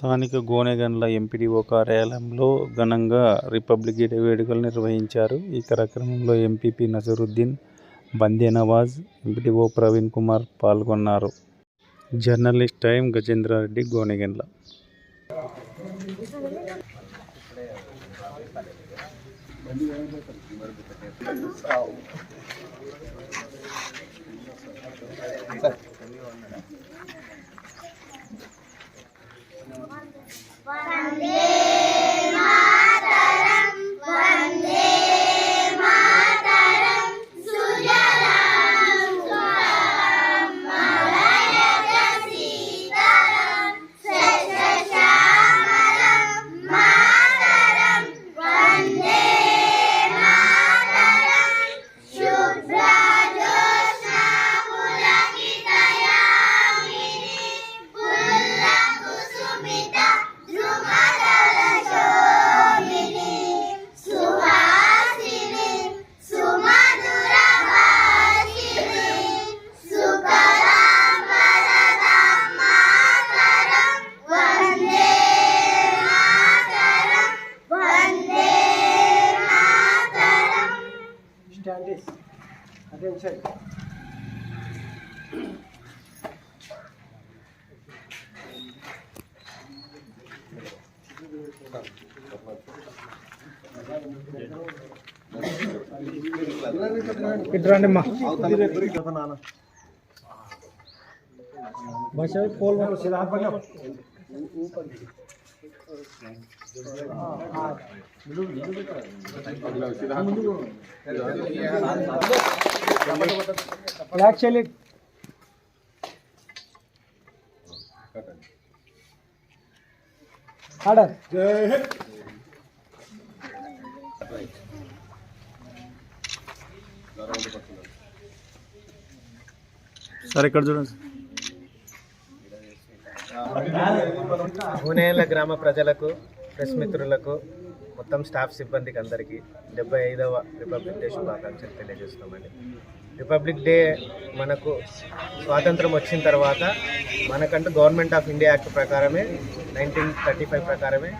స్థానిక గోనెగండ్ల ఎంపీడీఓ కార్యాలయంలో ఘనంగా రిపబ్లిక్ డే వేడుకలు నిర్వహించారు. ఈ కార్యక్రమంలో ఎంపీపీ నజరుద్దీన్ బందే నవాజ్ ఎంపీడీఓ ప్రవీణ్ కుమార్ పాల్గొన్నారు. Journalist time Gajendra Reddy Gonegandla. Pandemia. Attention. ఇట్రండి అమ్మా భాష పోల్ సిధా పడినా బ్లాక్ చెల్లి ఆర్డర్ సార్ ఇక్కడ చూడండి హునేల గ్రామ ప్రజలకు ప్రెస్ మిత్రులకు మొత్తం స్టాఫ్ సిబ్బందికి అందరికీ డెబ్బై ఐదవ రిపబ్లిక్ డే శుభాకాంక్షలు తెలియజేస్తున్నామండి. రిపబ్లిక్ డే మనకు స్వాతంత్రం వచ్చిన తర్వాత మనకంటూ గవర్నమెంట్ ఆఫ్ ఇండియా యాక్ట్ ప్రకారమే నైన్టీన్ థర్టీ ఫైవ్ ప్రకారమే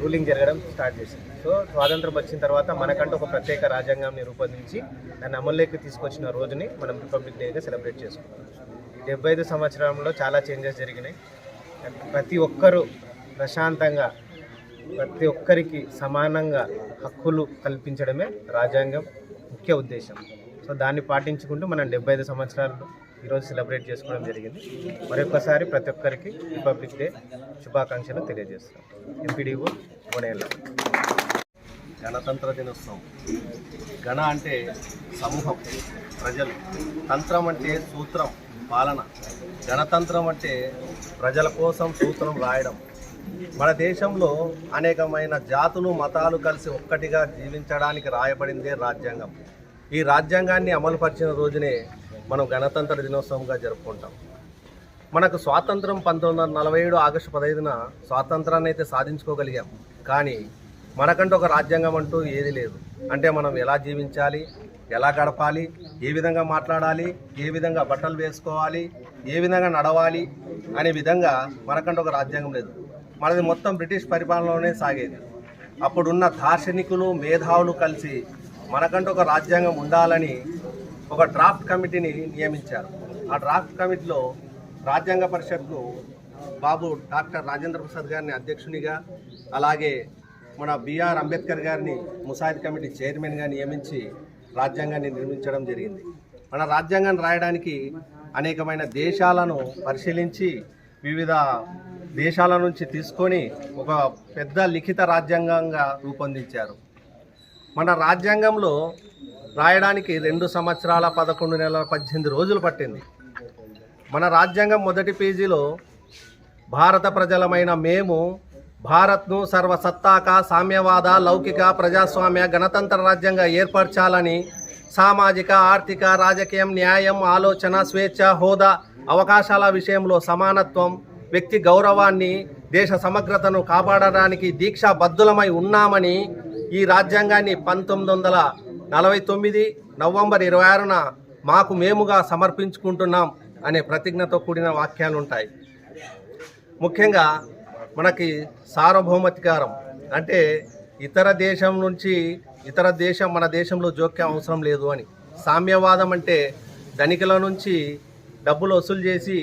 రూలింగ్ జరగడం స్టార్ట్ చేసింది. సో స్వాతంత్రం వచ్చిన తర్వాత మనకంటూ ఒక ప్రత్యేక రాజ్యాంగాన్ని రూపొందించి దాన్ని అమల్లోకి తీసుకొచ్చిన రోజుని మనం రిపబ్లిక్ డేగా సెలబ్రేట్ చేసుకున్నాం ఈ డెబ్బై ఐదు సంవత్సరంలో చాలా చేంజెస్ జరిగినాయి. ప్రతి ఒక్కరూ ప్రశాంతంగా ప్రతి ఒక్కరికి సమానంగా హక్కులు కల్పించడమే రాజ్యాంగం ముఖ్య ఉద్దేశం. సో దాన్ని పాటించుకుంటూ మనం డెబ్బై ఐదు సంవత్సరాలు ఈరోజు సెలబ్రేట్ చేసుకోవడం జరిగింది. మరొకసారి ప్రతి ఒక్కరికి రిపబ్లిక్ డే శుభాకాంక్షలు తెలియజేస్తాం ఎంపీడీఓ గొడేళ్ళ గణతంత్ర దినోత్సవం. గణ అంటే సమూహం ప్రజలు. తంత్రం అంటే సూత్రం పాలన. గణతంత్రం అంటే ప్రజల కోసం సూత్రం రాయడం. మన దేశంలో అనేకమైన జాతులు మతాలు కలిసి ఒక్కటిగా జీవించడానికి రాయబడిందే రాజ్యాంగం. ఈ రాజ్యాంగాన్ని అమలుపరిచిన రోజునే మనం గణతంత్ర దినోత్సవంగా జరుపుకుంటాం. మనకు స్వాతంత్రం పంతొమ్మిది వందల నలభై ఏడు ఆగస్టు పదహైదున స్వాతంత్రాన్ని అయితే సాధించుకోగలిగాం. కానీ మనకంటూ ఒక రాజ్యాంగం అంటూ ఏది లేదు. అంటే మనం ఎలా జీవించాలి ఎలా గడపాలి ఏ విధంగా మాట్లాడాలి ఏ విధంగా బట్టలు వేసుకోవాలి ఏ విధంగా నడవాలి అనే విధంగా మనకంటూ ఒక రాజ్యాంగం లేదు. మనది మొత్తం బ్రిటిష్ పరిపాలనలోనే సాగేది. అప్పుడున్న దార్శనికులు మేధావులు కలిసి మనకంటూ ఒక రాజ్యాంగం ఉండాలని ఒక డ్రాఫ్ట్ కమిటీని నియమించారు. ఆ డ్రాఫ్ట్ కమిటీలో రాజ్యాంగ పరిషత్ను బాబు డాక్టర్ రాజేంద్ర ప్రసాద్ గారిని అధ్యక్షునిగా అలాగే మన బిఆర్ అంబేద్కర్ గారిని ముసాయిద్ కమిటీ చైర్మన్గా నియమించి రాజ్యాంగాన్ని నిర్మించడం జరిగింది. మన రాజ్యాంగాన్ని రాయడానికి అనేకమైన దేశాలను పరిశీలించి వివిధ దేశాల నుంచి తీసుకొని ఒక పెద్ద లిఖిత రాజ్యాంగంగా రూపొందించారు. మన రాజ్యాంగంలో రాయడానికి రెండు సంవత్సరాల పదకొండు నెలల పద్దెనిమిది రోజులు పట్టింది. మన రాజ్యాంగం మొదటి పేజీలో భారత ప్రజలమైన మేము భారత్ను సర్వసత్తాక సామ్యవాద లౌకిక ప్రజాస్వామ్య గణతంత్ర రాజ్యంగా ఏర్పరచాలని సామాజిక ఆర్థిక రాజకీయం న్యాయం ఆలోచన స్వేచ్ఛ హోదా అవకాశాల విషయంలో సమానత్వం వ్యక్తి గౌరవాన్ని దేశ సమగ్రతను కాపాడడానికి దీక్షాబద్ధులమై ఉన్నామని ఈ రాజ్యాంగాన్ని పంతొమ్మిది వందల నలభై తొమ్మిది నవంబర్ ఇరవై ఆరున మాకు మేముగా సమర్పించుకుంటున్నాం అనే ప్రతిజ్ఞతో కూడిన వాక్యాలు ఉంటాయి ముఖ్యంగా మనకి సార్వభౌమతికారం అంటే ఇతర దేశం నుంచి ఇతర దేశం మన దేశంలో జోక్యం అవసరం లేదు అని. సామ్యవాదం అంటే ధనికుల నుంచి డబ్బులు వసూలు చేసి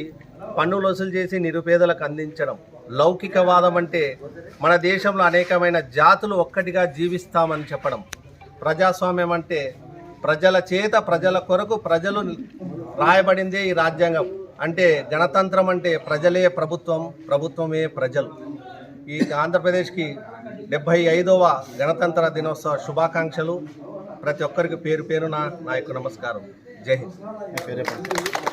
పన్నులు వసూలు చేసి నిరుపేదలకు అందించడం. లౌకికవాదం అంటే మన దేశంలో అనేకమైన జాతులు ఒక్కటిగా జీవిస్తామని చెప్పడం. ప్రజాస్వామ్యం అంటే ప్రజల చేత ప్రజల కొరకు ప్రజలు రాయబడిందే ఈ రాజ్యాంగం. అంటే గణతంత్రం అంటే ప్రజలే ప్రభుత్వం ప్రభుత్వమే ప్రజలు. ఈ ఆంధ్రప్రదేశ్కి డెబ్భై ఐదవ గణతంత్ర దినోత్సవ శుభాకాంక్షలు. ప్రతి ఒక్కరికి పేరు పేరున నా యొక్క నమస్కారం. జై హింద్.